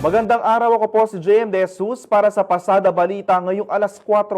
Magandang araw ako po si JM De Jesus para sa Pasada Balita ngayong alas 4.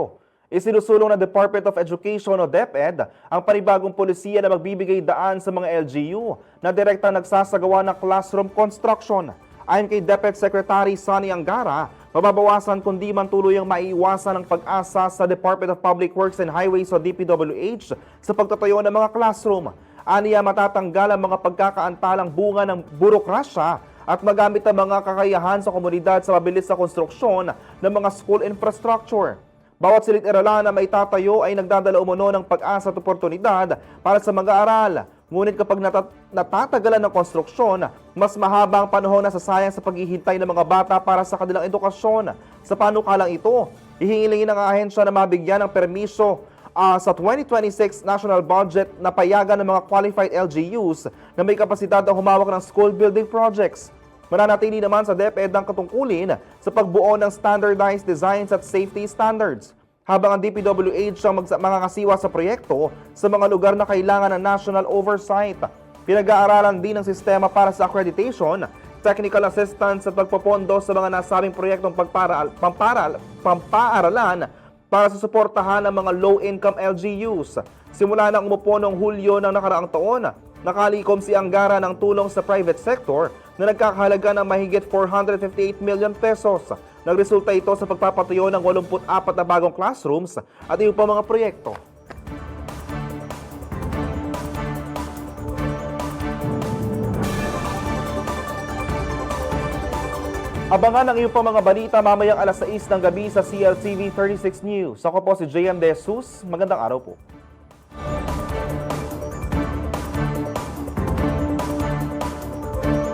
Isinusulong ng Department of Education o DepEd ang panibagong polisiya na magbibigay daan sa mga LGU na direktang nagsasagawa ng classroom construction. Ayon kay DepEd Secretary Sonny Angara, mababawasan kundi man tuluyang maiiwasan ang pag-asa sa Department of Public Works and Highways o DPWH sa pagtatayo ng mga classroom. Aniya matatanggal ang mga pagkakaantalang bunga ng burokrasya at magamit ang mga kakayahan sa komunidad sa mabilis na konstruksyon ng mga school infrastructure. Bawat silid-aralan na maitatayo ay nagdadala umano ng pag-asa at oportunidad para sa mag-aaral. Ngunit kapag nata- natatagalan ng konstruksyon, mas mahaba ang panahon na sasayang sa paghihintay ng mga bata para sa kanilang edukasyon. Sa panukalang ito, ihingilingin ng ahensya na mabigyan ng permiso ah, sa 2026 national budget na payagan ng mga qualified LGUs na may kapasidad na humawak ng school building projects. Mananatili naman sa DepEd ang katungkulin sa pagbuo ng standardized designs at safety standards. Habang ang DPWH ang magsa- makakasiwa sa proyekto sa mga lugar na kailangan ng national oversight. Pinag-aaralan din ang sistema para sa accreditation, technical assistance at pagpopondo sa mga nasabing proyektong pagparal, pamparal, pampaaralan para sa suportahan ng mga low-income LGUs. Simula nang umupo noong Hulyo ng nakaraang taon, nakalikom si Angara ng tulong sa private sector na nagkakahalaga ng mahigit 458 million pesos. Nagresulta ito sa pagpapatayo ng 84 na bagong classrooms at iba pa mga proyekto. Abangan ang iyong mga balita mamayang alas 6 ng gabi sa CLTV 36 News. Ako po si JM De Jesus. Magandang araw po.